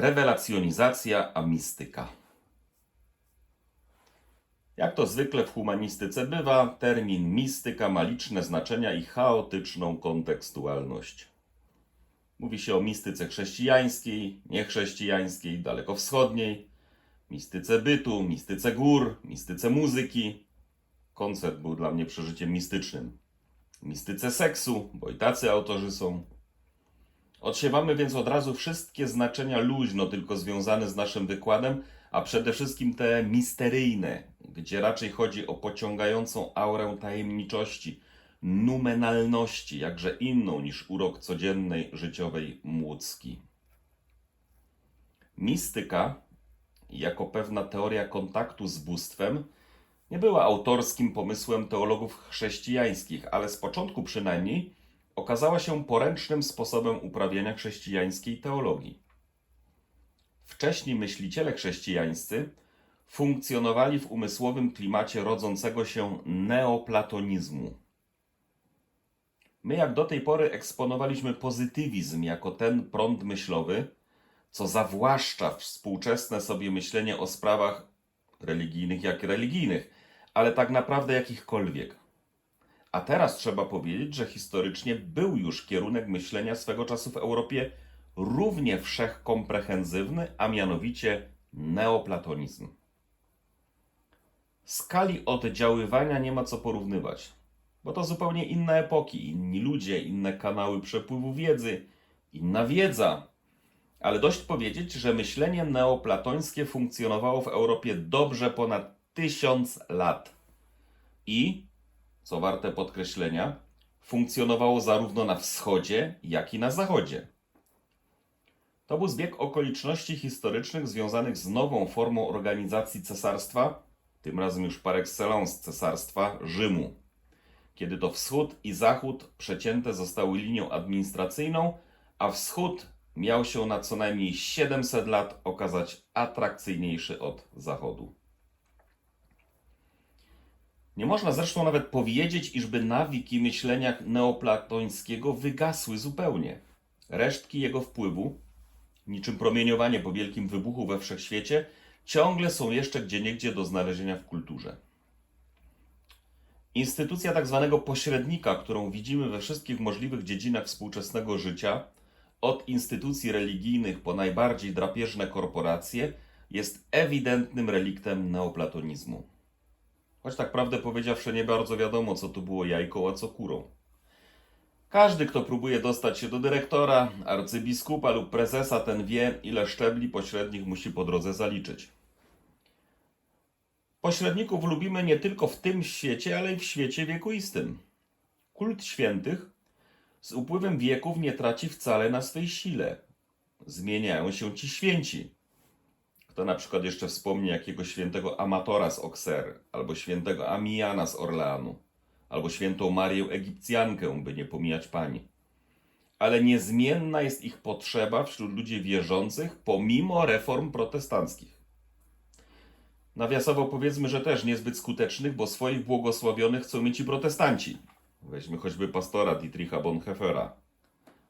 Rewelacjonizacja a mistyka. Jak to zwykle w humanistyce bywa, termin mistyka ma liczne znaczenia i chaotyczną kontekstualność. Mówi się o mistyce chrześcijańskiej, niechrześcijańskiej, dalekowschodniej, mistyce bytu, mistyce gór, mistyce muzyki. Koncert był dla mnie przeżyciem mistycznym. Mistyce seksu, bo i tacy autorzy są. Odsiewamy więc od razu wszystkie znaczenia luźno tylko związane z naszym wykładem, a przede wszystkim te misteryjne, gdzie raczej chodzi o pociągającą aurę tajemniczości, numenalności, jakże inną niż urok codziennej życiowej młódzki. Mistyka, jako pewna teoria kontaktu z bóstwem, nie była autorskim pomysłem teologów chrześcijańskich, ale z początku przynajmniej okazała się poręcznym sposobem uprawiania chrześcijańskiej teologii. Wcześni myśliciele chrześcijańscy funkcjonowali w umysłowym klimacie rodzącego się neoplatonizmu. My, jak do tej pory, eksponowaliśmy pozytywizm jako ten prąd myślowy, co zawłaszcza współczesne sobie myślenie o sprawach religijnych jak religijnych, ale tak naprawdę jakichkolwiek. A teraz trzeba powiedzieć, że historycznie był już kierunek myślenia swego czasu w Europie równie wszechkomprehensywny, a mianowicie neoplatonizm. Skali oddziaływania nie ma co porównywać, bo to zupełnie inne epoki, inni ludzie, inne kanały przepływu wiedzy, inna wiedza. Ale dość powiedzieć, że myślenie neoplatońskie funkcjonowało w Europie dobrze ponad tysiąc lat. I, co warte podkreślenia, funkcjonowało zarówno na wschodzie, jak i na zachodzie. To był zbieg okoliczności historycznych związanych z nową formą organizacji cesarstwa, tym razem już par excellence cesarstwa Rzymu, kiedy to wschód i zachód przecięte zostały linią administracyjną, a wschód miał się na co najmniej 700 lat okazać atrakcyjniejszy od zachodu. Nie można zresztą nawet powiedzieć, iżby nawiki myślenia neoplatońskiego wygasły zupełnie. Resztki jego wpływu, niczym promieniowanie po wielkim wybuchu we wszechświecie, ciągle są jeszcze gdzieniegdzie do znalezienia w kulturze. Instytucja tak zwanego pośrednika, którą widzimy we wszystkich możliwych dziedzinach współczesnego życia, od instytucji religijnych po najbardziej drapieżne korporacje, jest ewidentnym reliktem neoplatonizmu. Choć tak prawdę powiedziawszy, nie bardzo wiadomo, co tu było jajką, a co kurą. Każdy, kto próbuje dostać się do dyrektora, arcybiskupa lub prezesa, ten wie, ile szczebli pośrednich musi po drodze zaliczyć. Pośredników lubimy nie tylko w tym świecie, ale i w świecie wiekuistym. Kult świętych z upływem wieków nie traci wcale na swej sile. Zmieniają się ci święci. Kto na przykład jeszcze wspomni jakiegoś świętego Amatora z Auxerre, albo świętego Amijana z Orleanu, albo świętą Marię Egipcjankę, by nie pomijać pani. Ale niezmienna jest ich potrzeba wśród ludzi wierzących, pomimo reform protestanckich. Nawiasowo powiedzmy, że też niezbyt skutecznych, bo swoich błogosławionych chcą mieć i protestanci. Weźmy choćby pastora Dietricha Bonhoeffera.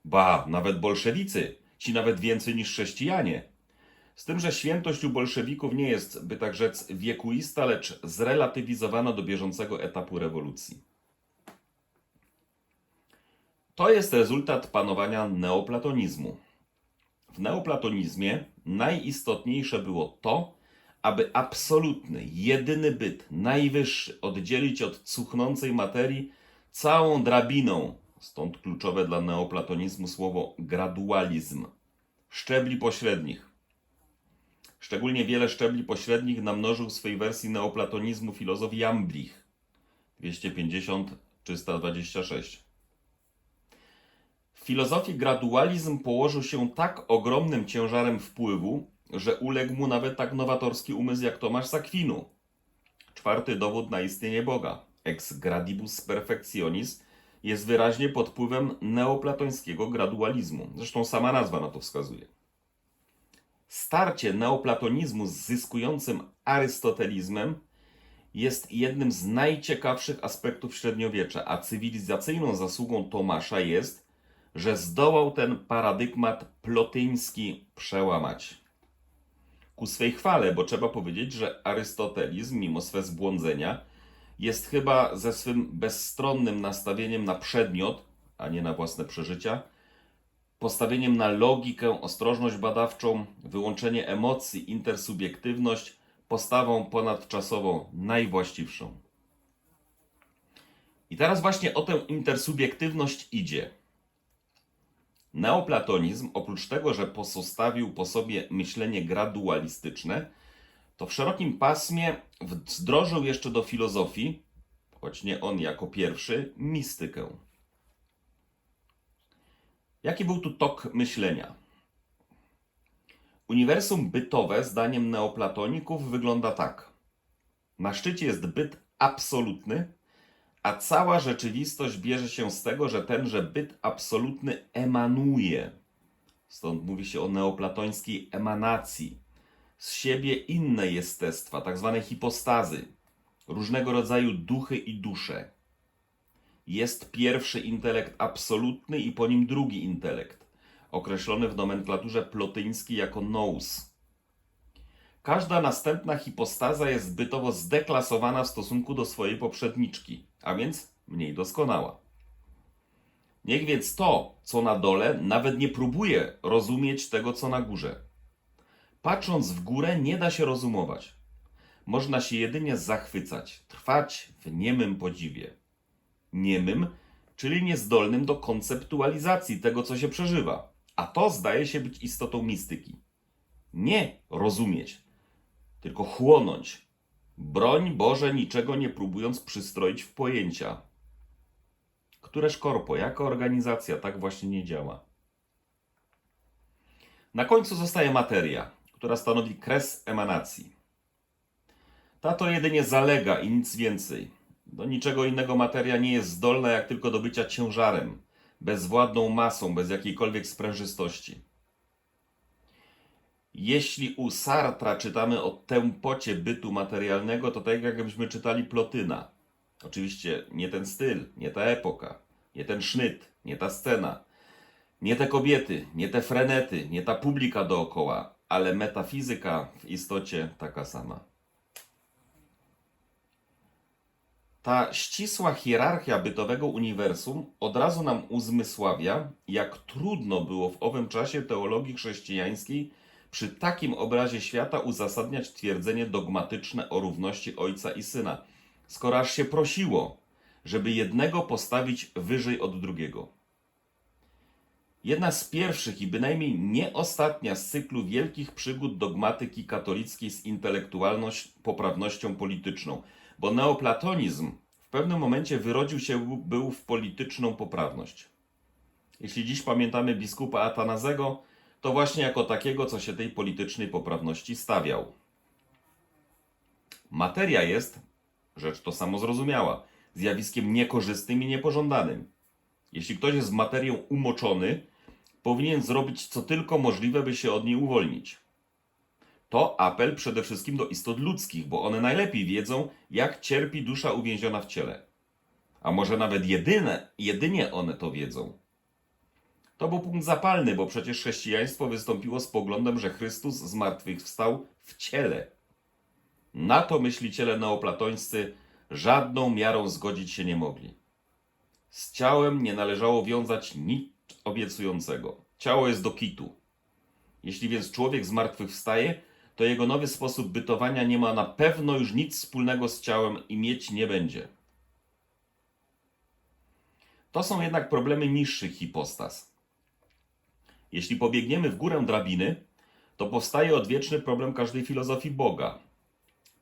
Ba, nawet bolszewicy, ci nawet więcej niż chrześcijanie. Z tym, że świętość u bolszewików nie jest, by tak rzec, wiekuista, lecz zrelatywizowana do bieżącego etapu rewolucji. To jest rezultat panowania neoplatonizmu. W neoplatonizmie najistotniejsze było to, aby absolutny, jedyny byt, najwyższy, oddzielić od cuchnącej materii całą drabiną, stąd kluczowe dla neoplatonizmu słowo gradualizm, szczebli pośrednich. Szczególnie wiele szczebli pośrednich namnożył w swej wersji neoplatonizmu filozof Jamblich 250-326. W filozofii gradualizm położył się tak ogromnym ciężarem wpływu, że uległ mu nawet tak nowatorski umysł jak Tomasz z Akwinu. Czwarty dowód na istnienie Boga, ex gradibus perfectionis, jest wyraźnie pod wpływem neoplatońskiego gradualizmu. Zresztą sama nazwa na to wskazuje. Starcie neoplatonizmu z zyskującym arystotelizmem jest jednym z najciekawszych aspektów średniowiecza, a cywilizacyjną zasługą Tomasza jest, że zdołał ten paradygmat plotyński przełamać. Ku swej chwale, bo trzeba powiedzieć, że Arystotelizm, mimo swe zbłądzenia, jest chyba ze swym bezstronnym nastawieniem na przedmiot, a nie na własne przeżycia, postawieniem na logikę, ostrożność badawczą, wyłączenie emocji, intersubiektywność, postawą ponadczasową najwłaściwszą. I teraz właśnie o tę intersubiektywność idzie. Neoplatonizm, oprócz tego, że pozostawił po sobie myślenie gradualistyczne, to w szerokim pasmie wdrożył jeszcze do filozofii, choć nie on jako pierwszy, mistykę. Jaki był tu tok myślenia? Uniwersum bytowe, zdaniem neoplatoników, wygląda tak. Na szczycie jest byt absolutny, a cała rzeczywistość bierze się z tego, że tenże byt absolutny emanuje. Stąd mówi się o neoplatońskiej emanacji. Z siebie inne jestestwa, tak zwane hipostazy, różnego rodzaju duchy i dusze. Jest pierwszy intelekt absolutny i po nim drugi intelekt, określony w nomenklaturze plotyńskiej jako nous. Każda następna hipostaza jest bytowo zdeklasowana w stosunku do swojej poprzedniczki, a więc mniej doskonała. Niech więc to, co na dole, nawet nie próbuje rozumieć tego, co na górze. Patrząc w górę, nie da się rozumować. Można się jedynie zachwycać, trwać w niemym podziwie. Niemym, czyli niezdolnym do konceptualizacji tego, co się przeżywa. A to zdaje się być istotą mistyki. Nie rozumieć, tylko chłonąć. Broń Boże, niczego nie próbując przystroić w pojęcia. Któreż korpo, jako organizacja, tak właśnie nie działa. Na końcu zostaje materia, która stanowi kres emanacji. Ta to jedynie zalega i nic więcej. Do niczego innego materia nie jest zdolna, jak tylko do bycia ciężarem, bezwładną masą, bez jakiejkolwiek sprężystości. Jeśli u Sartra czytamy o tempocie bytu materialnego, to tak jakbyśmy czytali Plotyna. Oczywiście nie ten styl, nie ta epoka, nie ten sznyt, nie ta scena, nie te kobiety, nie te frenety, nie ta publika dookoła, ale metafizyka w istocie taka sama. Ta ścisła hierarchia bytowego uniwersum od razu nam uzmysławia, jak trudno było w owym czasie teologii chrześcijańskiej przy takim obrazie świata uzasadniać twierdzenie dogmatyczne o równości ojca i syna, skoro aż się prosiło, żeby jednego postawić wyżej od drugiego. Jedna z pierwszych i bynajmniej nie ostatnia z cyklu wielkich przygód dogmatyki katolickiej z intelektualność, poprawnością polityczną, bo neoplatonizm w pewnym momencie wyrodził się był w polityczną poprawność. Jeśli dziś pamiętamy biskupa Atanazego, to właśnie jako takiego, co się tej politycznej poprawności stawiał. Materia jest, rzecz to samo zrozumiała, zjawiskiem niekorzystnym i niepożądanym. Jeśli ktoś jest w materię umoczony, powinien zrobić co tylko możliwe, by się od niej uwolnić. To apel przede wszystkim do istot ludzkich, bo one najlepiej wiedzą, jak cierpi dusza uwięziona w ciele. A może nawet jedyne, jedynie one to wiedzą. To był punkt zapalny, bo przecież chrześcijaństwo wystąpiło z poglądem, że Chrystus zmartwychwstał w ciele. Na to myśliciele neoplatońscy żadną miarą zgodzić się nie mogli. Z ciałem nie należało wiązać nic obiecującego. Ciało jest do kitu. Jeśli więc człowiek zmartwychwstaje, to jego nowy sposób bytowania nie ma na pewno już nic wspólnego z ciałem i mieć nie będzie. To są jednak problemy niższych hipostas. Jeśli pobiegniemy w górę drabiny, to powstaje odwieczny problem każdej filozofii Boga.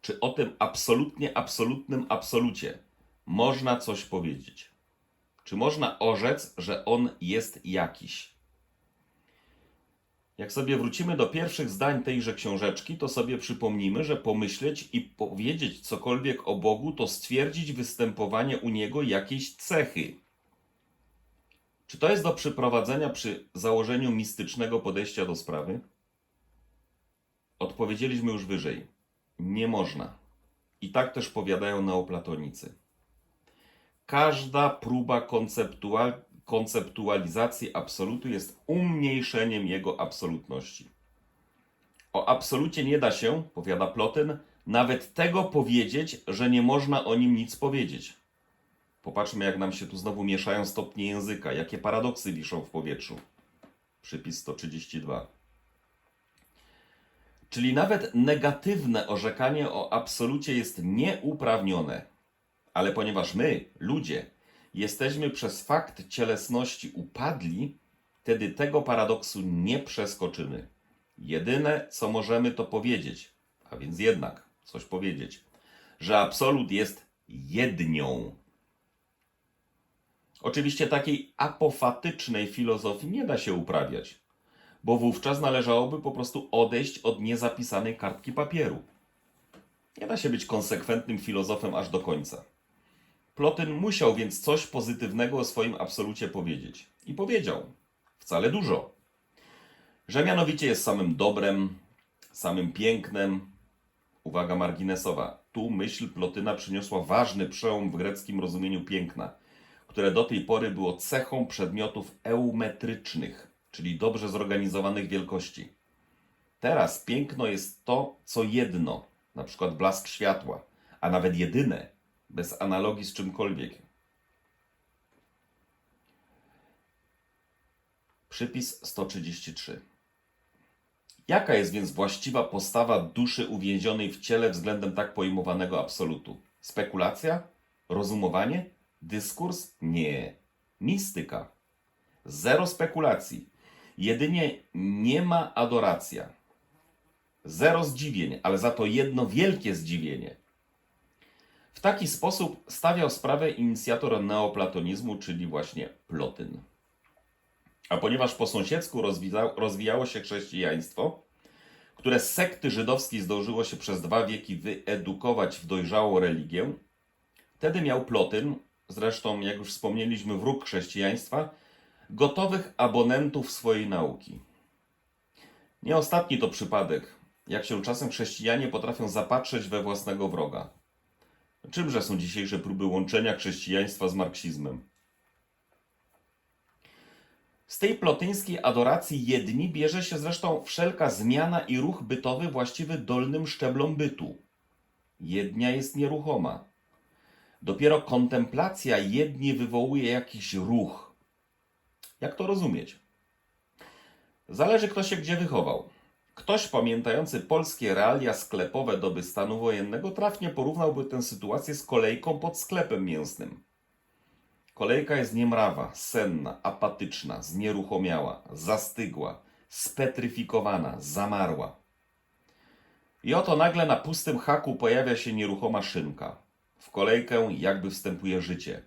Czy o tym absolutnie absolutnym absolucie można coś powiedzieć? Czy można orzec, że on jest jakiś? Jak sobie wrócimy do pierwszych zdań tejże książeczki, to sobie przypomnimy, że pomyśleć i powiedzieć cokolwiek o Bogu to stwierdzić występowanie u niego jakiejś cechy. Czy to jest do przeprowadzenia przy założeniu mistycznego podejścia do sprawy? Odpowiedzieliśmy już wyżej. Nie można. I tak też powiadają neoplatonicy. Każda próba konceptua- konceptualizacji absolutu jest umniejszeniem jego absolutności. O absolucie nie da się, powiada Plotyn, nawet tego powiedzieć, że nie można o nim nic powiedzieć. Popatrzmy, jak nam się tu znowu mieszają stopnie języka, jakie paradoksy wiszą w powietrzu. Przypis 132. Czyli nawet negatywne orzekanie o absolucie jest nieuprawnione. Ale ponieważ my, ludzie, jesteśmy przez fakt cielesności upadli, wtedy tego paradoksu nie przeskoczymy. Jedyne, co możemy, to powiedzieć, a więc jednak coś powiedzieć, że absolut jest jednią. Oczywiście takiej apofatycznej filozofii nie da się uprawiać, bo wówczas należałoby po prostu odejść od niezapisanej kartki papieru. Nie da się być konsekwentnym filozofem aż do końca. Plotyn musiał więc coś pozytywnego o swoim absolucie powiedzieć. I powiedział. Wcale dużo. Że mianowicie jest samym dobrem, samym pięknem. Uwaga marginesowa. Tu myśl Plotyna przyniosła ważny przełom w greckim rozumieniu piękna, które do tej pory było cechą przedmiotów eumetrycznych, czyli dobrze zorganizowanych wielkości. Teraz piękno jest to, co jedno, na przykład blask światła, a nawet jedyne, bez analogii z czymkolwiek. Przypis 133. Jaka jest więc właściwa postawa duszy uwięzionej w ciele względem tak pojmowanego absolutu? Spekulacja? Rozumowanie? Dyskurs? Nie. Mistyka. Zero spekulacji. Jedynie nie ma adoracja. Zero zdziwień, ale za to jedno wielkie zdziwienie. W taki sposób stawiał sprawę inicjator neoplatonizmu, czyli właśnie Plotyn. A ponieważ po sąsiedzku rozwija, rozwijało się chrześcijaństwo, które z sekty żydowskiej zdążyło się przez dwa wieki wyedukować w dojrzałą religię, wtedy miał Plotyn, zresztą jak już wspomnieliśmy, wróg chrześcijaństwa, gotowych abonentów swojej nauki. Nie ostatni to przypadek, jak się czasem chrześcijanie potrafią zapatrzeć we własnego wroga. Czymże są dzisiejsze próby łączenia chrześcijaństwa z marksizmem? Z tej plotyńskiej adoracji jedni bierze się zresztą wszelka zmiana i ruch bytowy właściwy dolnym szczeblom bytu. Jednia jest nieruchoma. Dopiero kontemplacja jedni wywołuje jakiś ruch. Jak to rozumieć? Zależy kto się gdzie wychował. Ktoś pamiętający polskie realia sklepowe doby stanu wojennego trafnie porównałby tę sytuację z kolejką pod sklepem mięsnym. Kolejka jest niemrawa, senna, apatyczna, znieruchomiała, zastygła, spetryfikowana, zamarła. I oto nagle na pustym haku pojawia się nieruchoma szynka. W kolejkę jakby wstępuje życie.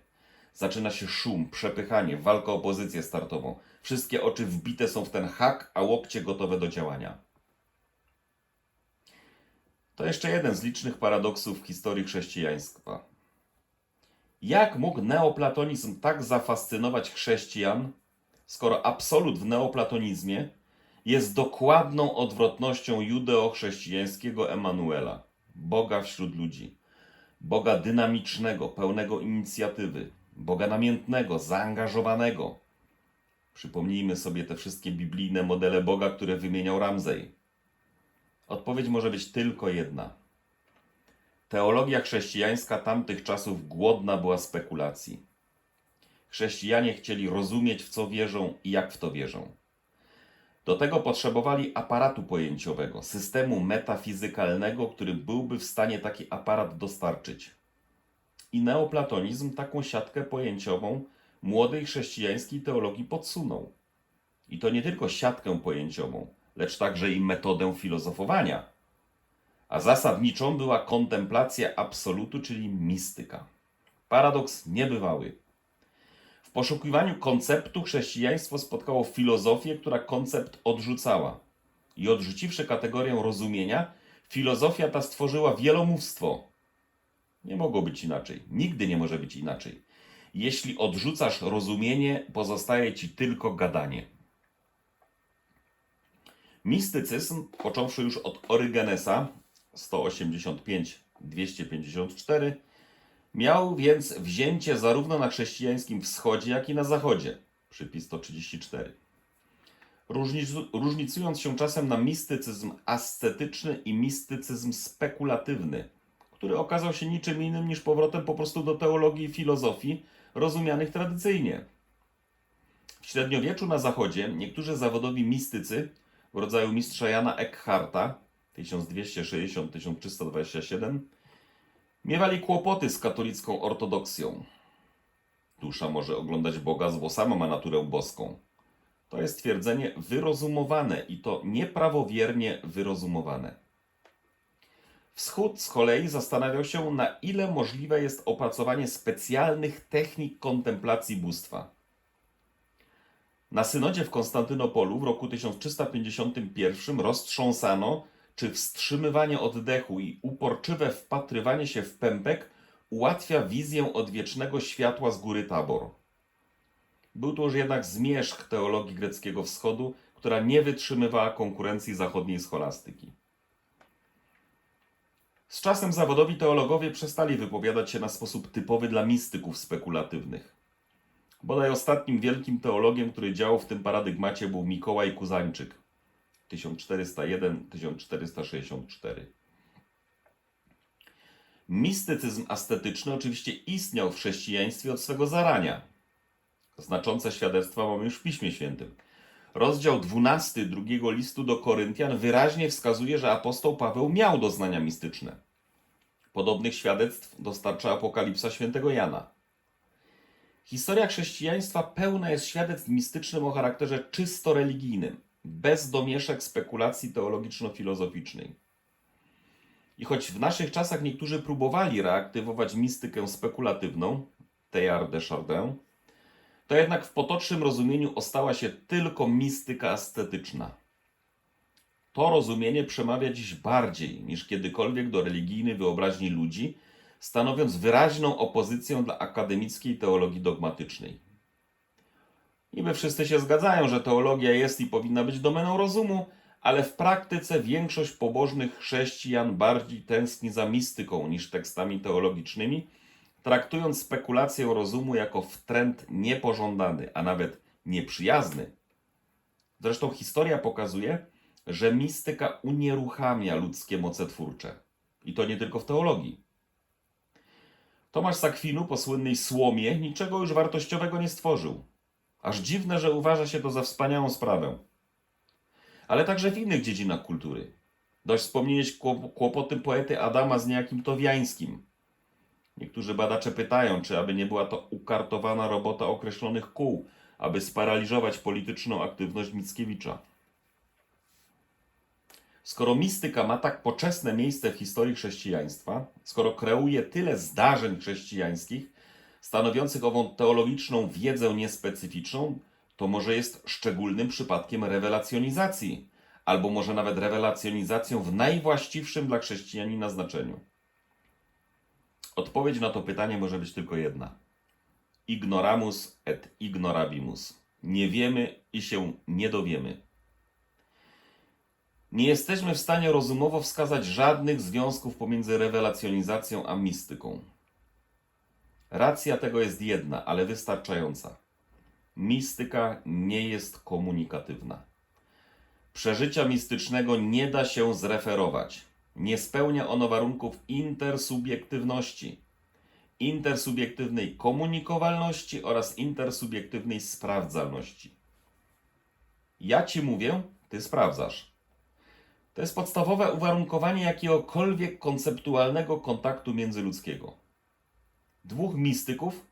Zaczyna się szum, przepychanie, walka o pozycję startową. Wszystkie oczy wbite są w ten hak, a łokcie gotowe do działania. To jeszcze jeden z licznych paradoksów w historii chrześcijaństwa. Jak mógł neoplatonizm tak zafascynować chrześcijan, skoro absolut w neoplatonizmie jest dokładną odwrotnością judeo-chrześcijańskiego Emanuela, Boga wśród ludzi, Boga dynamicznego, pełnego inicjatywy, Boga namiętnego, zaangażowanego. Przypomnijmy sobie te wszystkie biblijne modele Boga, które wymieniał Ramzej. Odpowiedź może być tylko jedna. Teologia chrześcijańska tamtych czasów głodna była spekulacji. Chrześcijanie chcieli rozumieć, w co wierzą i jak w to wierzą. Do tego potrzebowali aparatu pojęciowego, systemu metafizykalnego, który byłby w stanie taki aparat dostarczyć. I neoplatonizm taką siatkę pojęciową młodej chrześcijańskiej teologii podsunął. I to nie tylko siatkę pojęciową, lecz także i metodę filozofowania. A zasadniczą była kontemplacja absolutu, czyli mistyka. Paradoks niebywały. W poszukiwaniu konceptu chrześcijaństwo spotkało filozofię, która koncept odrzucała. I odrzuciwszy kategorię rozumienia, filozofia ta stworzyła wielomówstwo. Nie mogło być inaczej. Nigdy nie może być inaczej. Jeśli odrzucasz rozumienie, pozostaje ci tylko gadanie. Mistycyzm, począwszy już od Orygenesa 185-254, miał więc wzięcie zarówno na chrześcijańskim wschodzie, jak i na zachodzie. Przypis 134. Różnic- różnicując się czasem na mistycyzm ascetyczny i mistycyzm spekulatywny, który okazał się niczym innym niż powrotem po prostu do teologii i filozofii rozumianych tradycyjnie. W średniowieczu na zachodzie niektórzy zawodowi mistycy w rodzaju mistrza Jana Eckharta 1260-1327 miewali kłopoty z katolicką ortodoksją. Dusza może oglądać Boga, bo sama ma naturę boską. To jest twierdzenie wyrozumowane i to nieprawowiernie wyrozumowane. Wschód z kolei zastanawiał się, na ile możliwe jest opracowanie specjalnych technik kontemplacji bóstwa. Na synodzie w Konstantynopolu w roku 1351 roztrząsano, czy wstrzymywanie oddechu i uporczywe wpatrywanie się w pępek ułatwia wizję odwiecznego światła z góry Tabor. Był to już jednak zmierzch teologii greckiego wschodu, która nie wytrzymywała konkurencji zachodniej scholastyki. Z czasem zawodowi teologowie przestali wypowiadać się na sposób typowy dla mistyków spekulatywnych. Bodaj ostatnim wielkim teologiem, który działał w tym paradygmacie był Mikołaj Kuzańczyk 1401-1464. Mistycyzm ascetyczny oczywiście istniał w chrześcijaństwie od swego zarania. Znaczące świadectwa mamy już w Piśmie Świętym. Rozdział 12 drugiego listu do Koryntian wyraźnie wskazuje, że apostoł Paweł miał doznania mistyczne. Podobnych świadectw dostarcza Apokalipsa świętego Jana. Historia chrześcijaństwa pełna jest świadectw mistycznym o charakterze czysto religijnym, bez domieszek spekulacji teologiczno-filozoficznej. I choć w naszych czasach niektórzy próbowali reaktywować mistykę spekulatywną, Teilhard de Chardin, to jednak w potocznym rozumieniu ostała się tylko mistyka ascetyczna. To rozumienie przemawia dziś bardziej niż kiedykolwiek do religijnej wyobraźni ludzi, stanowiąc wyraźną opozycję dla akademickiej teologii dogmatycznej. Niby wszyscy się zgadzają, że teologia jest i powinna być domeną rozumu, ale w praktyce większość pobożnych chrześcijan bardziej tęskni za mistyką niż tekstami teologicznymi, traktując spekulację rozumu jako wtręt niepożądany, a nawet nieprzyjazny. Zresztą historia pokazuje, że mistyka unieruchamia ludzkie moce twórcze. I to nie tylko w teologii. Tomasz z Akwinu po słynnej słomie niczego już wartościowego nie stworzył. Aż dziwne, że uważa się to za wspaniałą sprawę. Ale także w innych dziedzinach kultury. Dość wspomnieć kłop- kłopoty poety Adama z niejakim Towiańskim. Niektórzy badacze pytają, czy aby nie była to ukartowana robota określonych kół, aby sparaliżować polityczną aktywność Mickiewicza. Skoro mistyka ma tak poczesne miejsce w historii chrześcijaństwa, skoro kreuje tyle zdarzeń chrześcijańskich, stanowiących ową teologiczną wiedzę niespecyficzną, to może jest szczególnym przypadkiem rewelacjonizacji, albo może nawet rewelacjonizacją w najwłaściwszym dla chrześcijanina znaczeniu. Odpowiedź na to pytanie może być tylko jedna. Ignoramus et ignorabimus. Nie wiemy i się nie dowiemy. Nie jesteśmy w stanie rozumowo wskazać żadnych związków pomiędzy rewelacjonizacją a mistyką. Racja tego jest jedna, ale wystarczająca. Mistyka nie jest komunikatywna. Przeżycia mistycznego nie da się zreferować. Nie spełnia ono warunków intersubiektywności, intersubiektywnej komunikowalności oraz intersubiektywnej sprawdzalności. Ja ci mówię, ty sprawdzasz. To jest podstawowe uwarunkowanie jakiegokolwiek konceptualnego kontaktu międzyludzkiego. Dwóch mistyków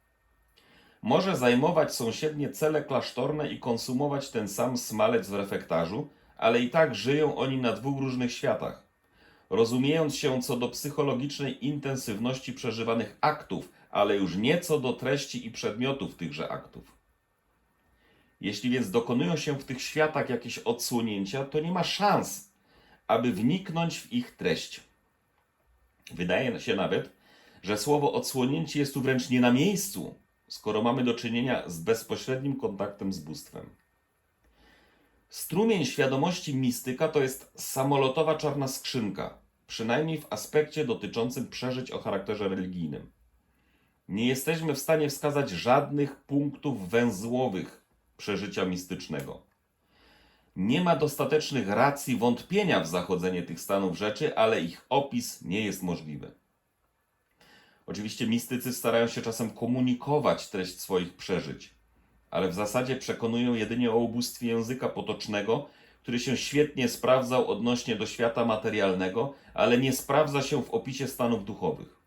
może zajmować sąsiednie cele klasztorne i konsumować ten sam smalec w refektarzu, ale i tak żyją oni na dwóch różnych światach. Rozumiejąc się co do psychologicznej intensywności przeżywanych aktów, ale już nie co do treści i przedmiotów tychże aktów. Jeśli więc dokonują się w tych światach jakieś odsłonięcia, to nie ma szans, aby wniknąć w ich treść. Wydaje się nawet, że słowo odsłonięcie jest tu wręcz nie na miejscu, skoro mamy do czynienia z bezpośrednim kontaktem z bóstwem. Strumień świadomości mistyka to jest samolotowa czarna skrzynka, przynajmniej w aspekcie dotyczącym przeżyć o charakterze religijnym. Nie jesteśmy w stanie wskazać żadnych punktów węzłowych przeżycia mistycznego. Nie ma dostatecznych racji wątpienia w zachodzenie tych stanów rzeczy, ale ich opis nie jest możliwy. Oczywiście mistycy starają się czasem komunikować treść swoich przeżyć, ale w zasadzie przekonują jedynie o ubóstwie języka potocznego, który się świetnie sprawdzał odnośnie do świata materialnego, ale nie sprawdza się w opisie stanów duchowych.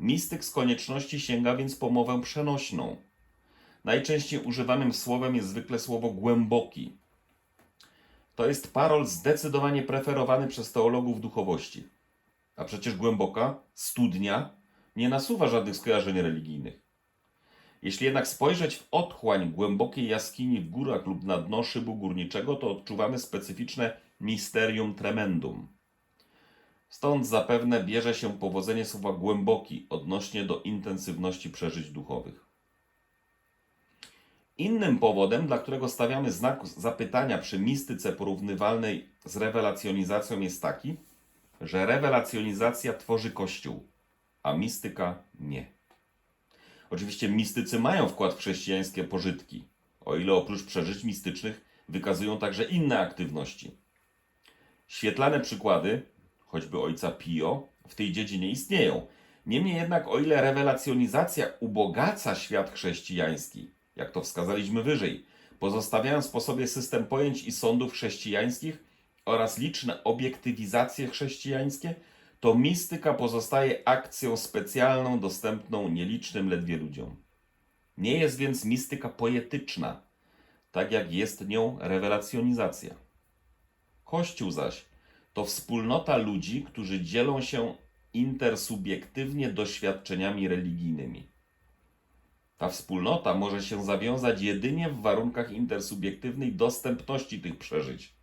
Mistyk z konieczności sięga więc po mowę przenośną. Najczęściej używanym słowem jest zwykle słowo głęboki. To jest parol zdecydowanie preferowany przez teologów duchowości. A przecież głęboka, studnia, nie nasuwa żadnych skojarzeń religijnych. Jeśli jednak spojrzeć w otchłań głębokiej jaskini w górach lub na dno szybu górniczego, to odczuwamy specyficzne mysterium tremendum. Stąd zapewne bierze się powodzenie słowa głęboki odnośnie do intensywności przeżyć duchowych. Innym powodem, dla którego stawiamy znak zapytania przy mistyce porównywalnej z rewelacjonizacją jest taki, że rewelacjonizacja tworzy Kościół, a mistyka nie. Oczywiście mistycy mają wkład w chrześcijańskie pożytki, o ile oprócz przeżyć mistycznych wykazują także inne aktywności. Świetlane przykłady, choćby ojca Pio, w tej dziedzinie istnieją. Niemniej jednak, o ile rewelacjonizacja ubogaca świat chrześcijański, jak to wskazaliśmy wyżej, pozostawiając po sobie system pojęć i sądów chrześcijańskich oraz liczne obiektywizacje chrześcijańskie, to mistyka pozostaje akcją specjalną, dostępną nielicznym ledwie ludziom. Nie jest więc mistyka poetyczna, tak jak jest nią rewelacjonizacja. Kościół zaś to wspólnota ludzi, którzy dzielą się intersubiektywnie doświadczeniami religijnymi. Ta wspólnota może się zawiązać jedynie w warunkach intersubiektywnej dostępności tych przeżyć,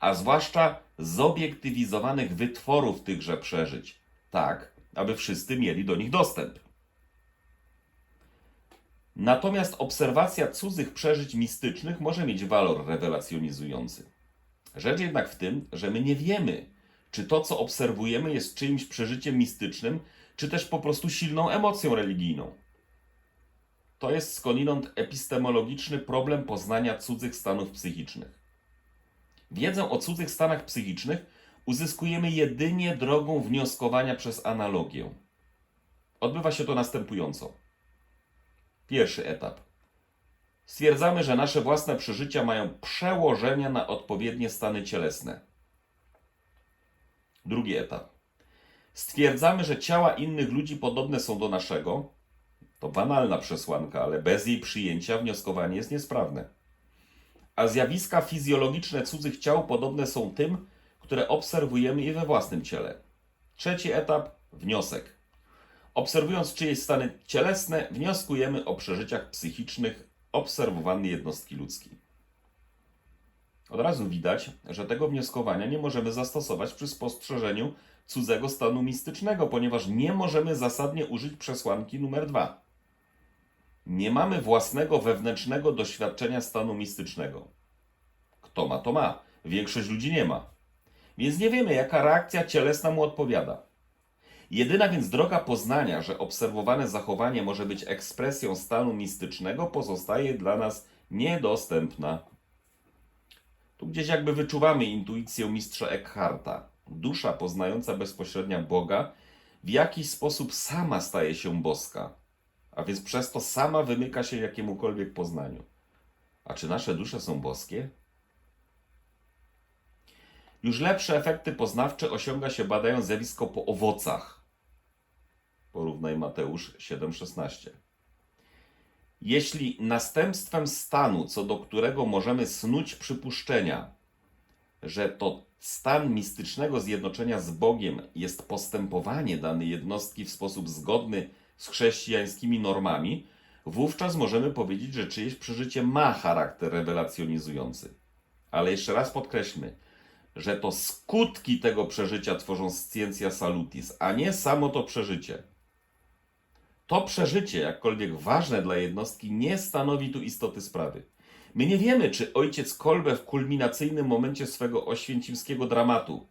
a zwłaszcza zobiektywizowanych wytworów tychże przeżyć, tak, aby wszyscy mieli do nich dostęp. Natomiast obserwacja cudzych przeżyć mistycznych może mieć walor rewelacjonizujący. Rzecz jednak w tym, że my nie wiemy, czy to, co obserwujemy, jest czyimś przeżyciem mistycznym, czy też po prostu silną emocją religijną. To jest skądinąd epistemologiczny problem poznania cudzych stanów psychicznych. Wiedzę o cudzych stanach psychicznych uzyskujemy jedynie drogą wnioskowania przez analogię. Odbywa się to następująco. Pierwszy etap. Stwierdzamy, że nasze własne przeżycia mają przełożenia na odpowiednie stany cielesne. Drugi etap. Stwierdzamy, że ciała innych ludzi podobne są do naszego. To banalna przesłanka, ale bez jej przyjęcia wnioskowanie jest niesprawne. A zjawiska fizjologiczne cudzych ciał podobne są tym, które obserwujemy i we własnym ciele. Trzeci etap wniosek. Obserwując czyjeś stany cielesne, wnioskujemy o przeżyciach psychicznych obserwowanej jednostki ludzkiej. Od razu widać, że tego wnioskowania nie możemy zastosować przy spostrzeżeniu cudzego stanu mistycznego, ponieważ nie możemy zasadnie użyć przesłanki numer dwa. Nie mamy własnego wewnętrznego doświadczenia stanu mistycznego. Kto ma, to ma. Większość ludzi nie ma. Więc nie wiemy, jaka reakcja cielesna mu odpowiada. Jedyna więc droga poznania, że obserwowane zachowanie może być ekspresją stanu mistycznego, pozostaje dla nas niedostępna. Tu gdzieś jakby wyczuwamy intuicję mistrza Eckharta. Dusza poznająca bezpośrednio Boga w jakiś sposób sama staje się boska, a więc przez to sama wymyka się jakiemukolwiek poznaniu. A czy nasze dusze są boskie? Już lepsze efekty poznawcze osiąga się badając zjawisko po owocach. Porównaj Mateusz 7,16. Jeśli następstwem stanu, co do którego możemy snuć przypuszczenia, że to stan mistycznego zjednoczenia z Bogiem jest postępowanie danej jednostki w sposób zgodny z chrześcijańskimi normami, wówczas możemy powiedzieć, że czyjeś przeżycie ma charakter rewelacjonizujący. Ale jeszcze raz podkreślmy, że to skutki tego przeżycia tworzą scientia salutis, a nie samo to przeżycie. To przeżycie, jakkolwiek ważne dla jednostki, nie stanowi tu istoty sprawy. My nie wiemy, czy ojciec Kolbe w kulminacyjnym momencie swego oświęcimskiego dramatu,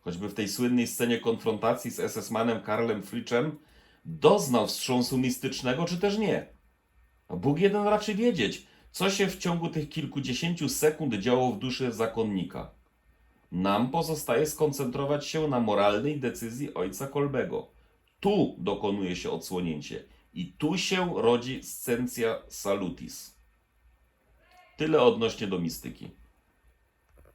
choćby w tej słynnej scenie konfrontacji z SS-manem Karlem Fritschem, doznał wstrząsu mistycznego, czy też nie. Bóg jeden raczy wiedzieć, Co się w ciągu tych kilkudziesięciu sekund działo w duszy zakonnika? Nam pozostaje skoncentrować się na moralnej decyzji ojca Kolbego. Tu dokonuje się odsłonięcie i tu się rodzi scentia salutis. Tyle odnośnie do mistyki.